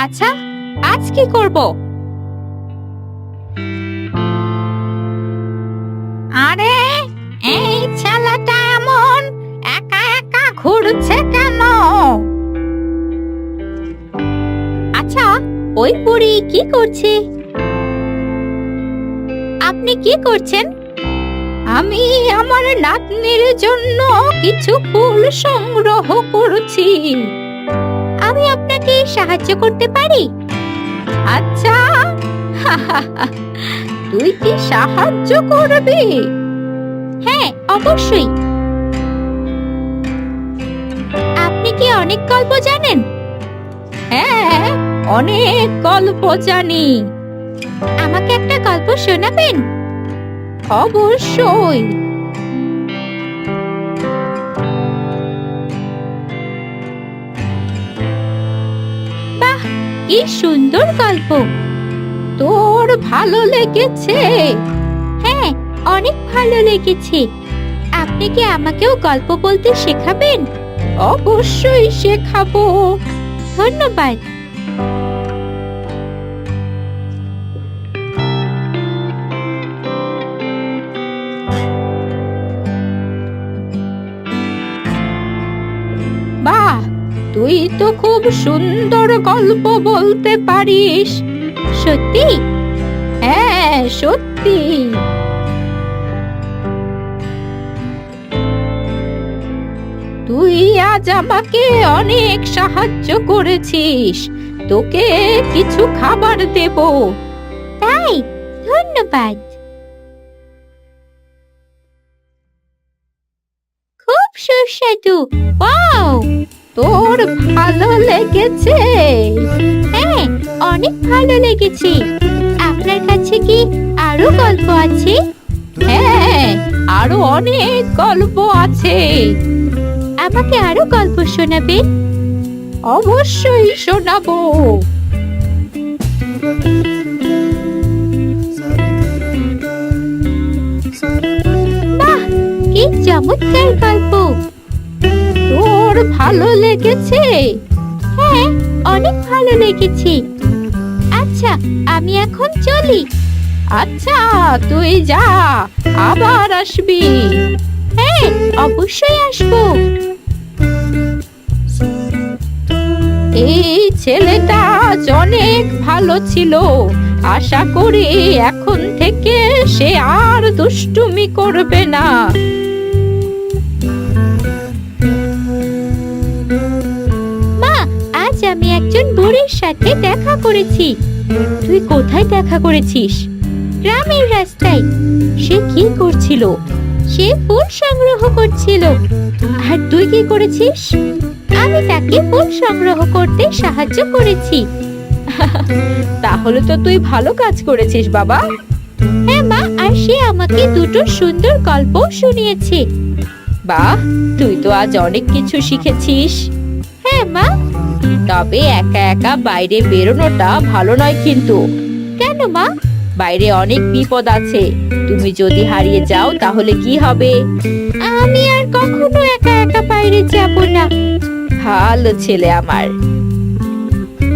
আচ্ছা আজ কি করব? আরে, এই ছেলেটা এমন একা একা ঘুরছে কেন? আচ্ছা ওই বুড়ি কি করছে? আপনি কি করছেন? আমি আমার নাতনির জন্য কিছু ফুল সংগ্রহ করছি। আমি আপনাকে সাহায্য করতে পারি? আচ্ছা। তুই কি সাহায্য করবি? হ্যাঁ অবশ্যই। আপনি কি অনেক গল্প জানেন? হ্যাঁ অনেক গল্প জানি। আমাকে একটা গল্প শোনাবেন? অবশ্যই। কি সুন্দর গল্প। তোর ভালো লেগেছে। হ্যাঁ অনেক ভালো লেগেছে। আপনি কি আমাকেও গল্প বলতে শেখাবেন? অবশ্যই শেখাবো। ধন্যবাদ। বাহ তুই তো খুব সুন্দর গল্প বলতে পারিস। সত্যি? হ্যাঁ সত্যি। তুই আজ আমাকে অনেক সাহায্য করেছিস। তোকে কিছু খাবার দেব। তাই, ধন্যবাদ। সুস্বাদু ওয়াও, তোর ভালো লেগেছে। হ্যাঁ অনেক ভালো লেগেছে। আপনার কাছে কি আরও গল্প আছে? হ্যাঁ আরও অনেক গল্প আছে। আমাকে আরও গল্প শোনাবেন অবশ্যই শোনাবো। বাহ, কি চমৎকার গল্প। ভালো লেগেছে? হ্যাঁ অনেক ভালো লেগেছে। আচ্ছা আমি এখন চলি। আচ্ছা তুই যা, আবার আসবি। হ্যাঁ অবশ্যই আসব। এই ছেলেটা অনেক ভালো ছিল। আশা করি এখন থেকে সে আর দুষ্টুমি করবে না। সাথে দেখা করেছি। তুই কোথায় দেখা করেছিস? গ্রামের রাস্তায়। সে কি করছিল? সে ফুল সংগ্রহ করছিল। আর তুই কি করেছিস? আমি তাকে ফুল সংগ্রহ করতে সাহায্য করেছি। তাহলে তো তুই ভালো কাজ করেছিস বাবা। হ্যাঁ মা আর সে আমাকে দুটো সুন্দর গল্প শুনিয়েছে। বাহ তুই তো আজ অনেক কিছু শিখেছিস। হ্যাঁ মা। তবে একা একা বাইরে বেরোনোটা ভালো নয় কিন্তু। কেন মা? বাইরে অনেক বিপদ আছে। তুমি যদি হারিয়ে যাও তাহলে কি হবে? আমি আর কখনো একা একা বাইরে যাব না। ভালো ছেলে আমার।